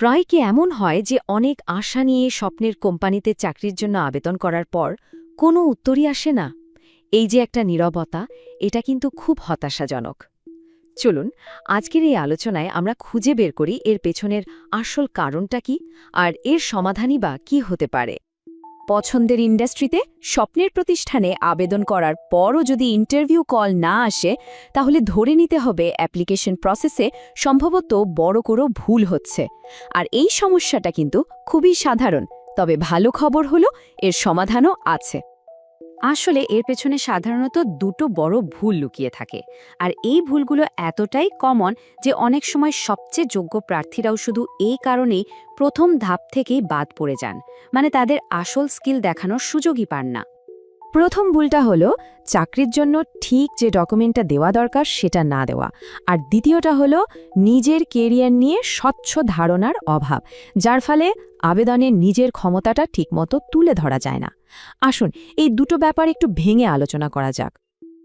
প্রায় কি এমন হয় যে অনেক আশা নিয়ে স্বপ্নের কোম্পানিতে চাকরির জন্য আবেদন করার পর কোনো উত্তরই আসে না? এই যে একটা নিরবতা, এটা কিন্তু খুব হতাশাজনক। চলুন, আজকের এই আলোচনায় আমরা খুঁজে বের করি এর পেছনের আসল কারণটা কি আর এর সমাধানই বা কি হতে পারে। পছন্দের ইন্ডাস্ট্রিতে স্বপ্নের প্রতিষ্ঠানে আবেদন করার পরও যদি ইন্টারভিউ কল না আসে, তাহলে ধরে নিতে হবে অ্যাপ্লিকেশন প্রসেসে সম্ভবত বড় কোনো ভুল হচ্ছে। আর এই সমস্যাটা কিন্তু খুবই সাধারণ, তবে ভালো খবর হলো এর সমাধানও আছে। আসলে এর পেছনে সাধারণত দুটো বড় ভুল লুকিয়ে থাকে। আর এই ভুলগুলো এতটাই কমন যে অনেক সময় সবচেয়ে যোগ্য প্রার্থীরাও শুধু এই কারণেই প্রথম ধাপ থেকেই বাদ পড়ে যান। মানে তাদের আসল স্কিল দেখানোর সুযোগই পান না। প্রথম ভুলটা হলো, চাকরির জন্য ঠিক যে ডকুমেন্টটা দেওয়া দরকার সেটা না দেওয়া। আর দ্বিতীয়টা হলো, নিজের কেরিয়ার নিয়ে স্বচ্ছ ধারণার অভাব, যার ফলে আবেদনে নিজের ক্ষমতাটা ঠিকমতো তুলে ধরা যায় না। আসুন, এই দুটো ব্যাপার একটু ভেঙে আলোচনা করা যাক।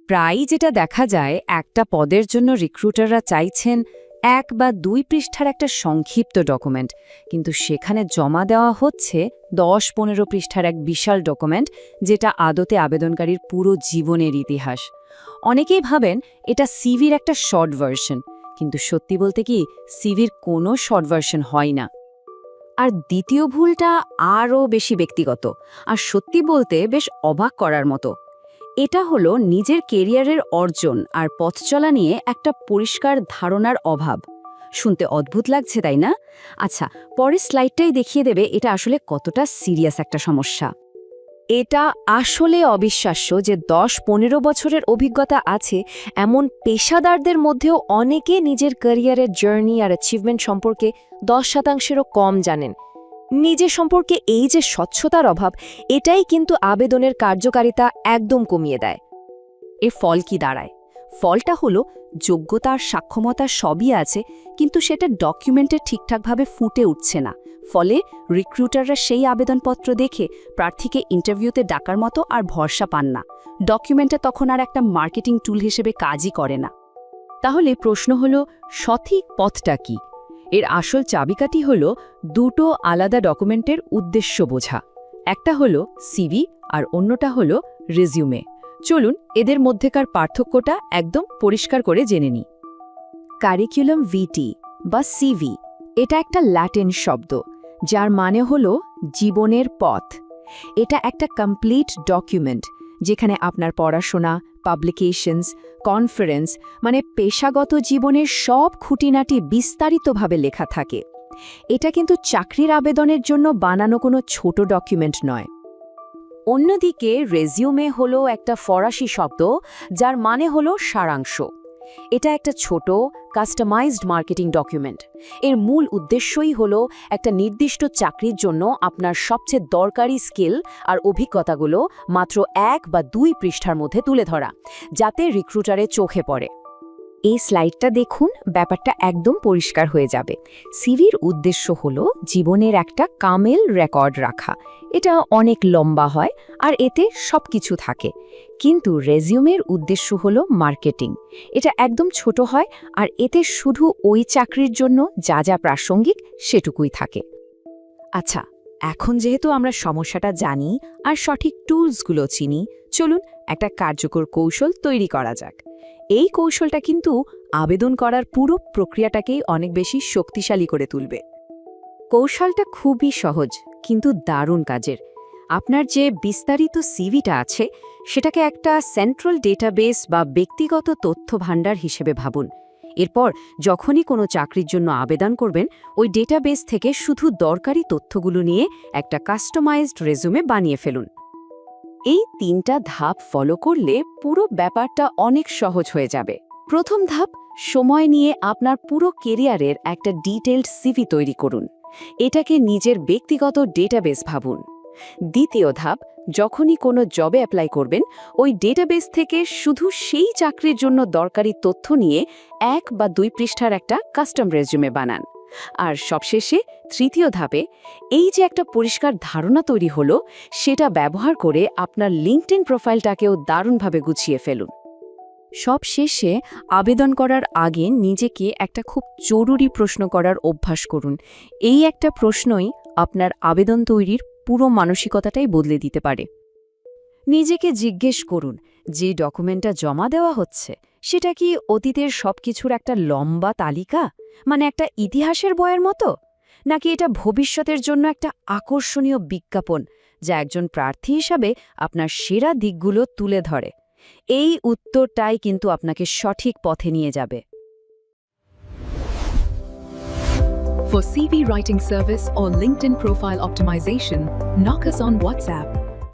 প্রায়ই যেটা দেখা যায়, একটা পদের জন্য রিক্রুটাররা চাইছেন এক বা দুই পৃষ্ঠার একটা সংক্ষিপ্ত ডকুমেন্ট কিন্তু সেখানে জমা দেওয়া হচ্ছে দশ পনেরো পৃষ্ঠার এক বিশাল ডকুমেন্ট যেটা আদতে আবেদনকারীর পুরো জীবনের ইতিহাস। অনেকেই ভাবেন এটা সিভির একটা শর্ট ভার্সন কিন্তু সত্যি বলতে কি সিভির কোনো শর্ট ভার্সন হয় না। আর দ্বিতীয় ভুলটা আরও বেশি ব্যক্তিগত, আর সত্যি বলতে বেশ অবাক করার মতো। এটা হলো নিজের কেরিয়ারের অর্জন আর পথ চলা নিয়ে একটা পরিষ্কার ধারণার অভাব। শুনতে অদ্ভুত লাগছে, তাই না? আচ্ছা পরের স্লাইডটাই দেখিয়ে দেবে এটা আসলে কতটা সিরিয়াস একটা সমস্যা। এটা আসলে অবিশ্বাস্য যে দশ পনেরো বছরের অভিজ্ঞতা আছে এমন পেশাদারদের মধ্যেও অনেকে নিজের ক্যারিয়ারের জার্নি আর অ্যাচিভমেন্ট সম্পর্কে দশ শতাংশেরও কম জানেন। নিজের সম্পর্কে এই যে স্বচ্ছতার অভাব, এটাই কিন্তু আবেদনের কার্যকারিতা একদম কমিয়ে দেয়। এর ফল কি দাঁড়ায়? ফলটা হলো যোগ্যতার সাক্ষমতা সবই আছে, কিন্তু সেটা ডকুমেন্টে ঠিকঠাকভাবে ফুটে উঠছে না। ফলে রিক্রুটাররা সেই আবেদনপত্র দেখে প্রার্থীকে ইন্টারভিউতে ডাকার মতো আর ভরসা পান না। ডকুমেন্টে তখন আর একটা মার্কেটিং টুল হিসেবে কাজই করে না। তাহলে প্রশ্ন হলো, সঠিক পথটা কি? এর আসল চাবিকাঠি হল দুটো আলাদা ডকুমেন্টের উদ্দেশ্য বোঝা। একটা হলো সিভি আর অন্যটা হলো রেজিউমে চলুন এদের মধ্যেকার পার্থক্যটা একদম পরিষ্কার করে জেনে নিই। কারিকুলাম ভিটি বা সিভি এটা একটা ল্যাটিন শব্দ, যার মানে হল জীবনের পথ। এটা একটা কমপ্লিট ডকুমেন্ট যেখানে আপনার পড়াশোনা পাবলিকেশনস কনফারেন্স মানে পেশাগত জীবনের সব খুঁটিনাটি বিস্তারিতভাবে লেখা থাকে। এটা কিন্তু চাকরির আবেদনের জন্য বানানো কোনো ছোট ডকুমেন্ট নয়। অন্যদিকে রেজিউমে হলো একটা ফরাসি শব্দ, যার মানে হলো সারাংশ। এটা একটা ছোট কাস্টমাইজড মার্কেটিং ডকুমেন্ট এর মূল উদ্দেশ্যই হল একটা নির্দিষ্ট চাকরির জন্য আপনার সবচেয়ে দরকারি স্কিল আর অভিজ্ঞতাগুলো মাত্র এক বা দুই পৃষ্ঠার মধ্যে তুলে ধরা, যাতে রিক্রুটারে চোখে পড়ে। এই স্লাইডটা দেখুন, ব্যাপারটা একদম পরিষ্কার হয়ে যাবে। সিভির উদ্দেশ্য হলো জীবনের একটা কামেল রেকর্ড রাখা। এটা অনেক লম্বা হয় আর এতে সব কিছু থাকে। কিন্তু রেজিউমের উদ্দেশ্য হলো মার্কেটিং। এটা একদম ছোট হয় আর এতে শুধু ওই চাকরির জন্য যা যা প্রাসঙ্গিক সেটুকুই থাকে। আচ্ছা এখন যেহেতু আমরা সমস্যাটা জানি আর সঠিক টুলসগুলো চিনি, চলুন একটা কার্যকর কৌশল তৈরি করা যাক। এই কৌশলটা কিন্তু আবেদন করার পুরো প্রক্রিয়াটাকেই অনেক বেশি শক্তিশালী করে তুলবে। কৌশলটা খুবই সহজ, কিন্তু দারুণ কাজের। আপনার যে বিস্তারিত সিভিটা আছে, সেটাকে একটা সেন্ট্রাল ডেটাবেস বা ব্যক্তিগত তথ্য ভাণ্ডার হিসেবে ভাবুন। এরপর যখনই কোনো চাকরির জন্য আবেদন করবেন, ওই ডেটাবেস থেকে শুধু দরকারি তথ্যগুলো নিয়ে একটা কাস্টমাইজড রেজুমে বানিয়ে ফেলুন। এই তিনটা ধাপ ফলো করলে পুরো ব্যাপারটা অনেক সহজ হয়ে যাবে। প্রথম ধাপ, সময় নিয়ে আপনার পুরো কেরিয়ারের একটা ডিটেলড সিভি তৈরি করুন। এটাকে নিজের ব্যক্তিগত ডেটাবেস ভাবুন। দ্বিতীয় ধাপ, যখনই কোনো জবে অ্যাপ্লাই করবেন, ওই ডেটাবেস থেকে শুধু সেই চাকরির জন্য দরকারি তথ্য নিয়ে এক বা দুই পৃষ্ঠার একটা কাস্টম রেজুমে বানান। আর সবশেষে তৃতীয় ধাপে এই যে একটা পরিষ্কার ধারণা তৈরি হলো, সেটা ব্যবহার করে আপনার লিঙ্কটিন প্রোফাইলটাকেও দারুণভাবে গুছিয়ে ফেলুন। সব শেষে আবেদন করার আগে নিজেকে একটা খুব জরুরি প্রশ্ন করার অভ্যাস করুন। এই একটা প্রশ্নই আপনার আবেদন তৈরির পুরো মানসিকতাটাই বদলে দিতে পারে। নিজেকে জিজ্ঞেস করুন যে ডকুমেন্টটা জমা দেওয়া হচ্ছে সেটা কি অতীতের সবকিছুর একটা লম্বা তালিকা? মানে একটা ইতিহাসের বইয়ের মতো? নাকি এটা ভবিষ্যতের জন্য একটা আকর্ষণীয় বিজ্ঞাপন যা একজন প্রার্থী হিসাবে আপনার সেরা দিকগুলো তুলে ধরে? এই উত্তরটাই কিন্তু আপনাকে সঠিক পথে নিয়ে যাবে। For CV writing service or LinkedIn profile optimization, knock us on WhatsApp.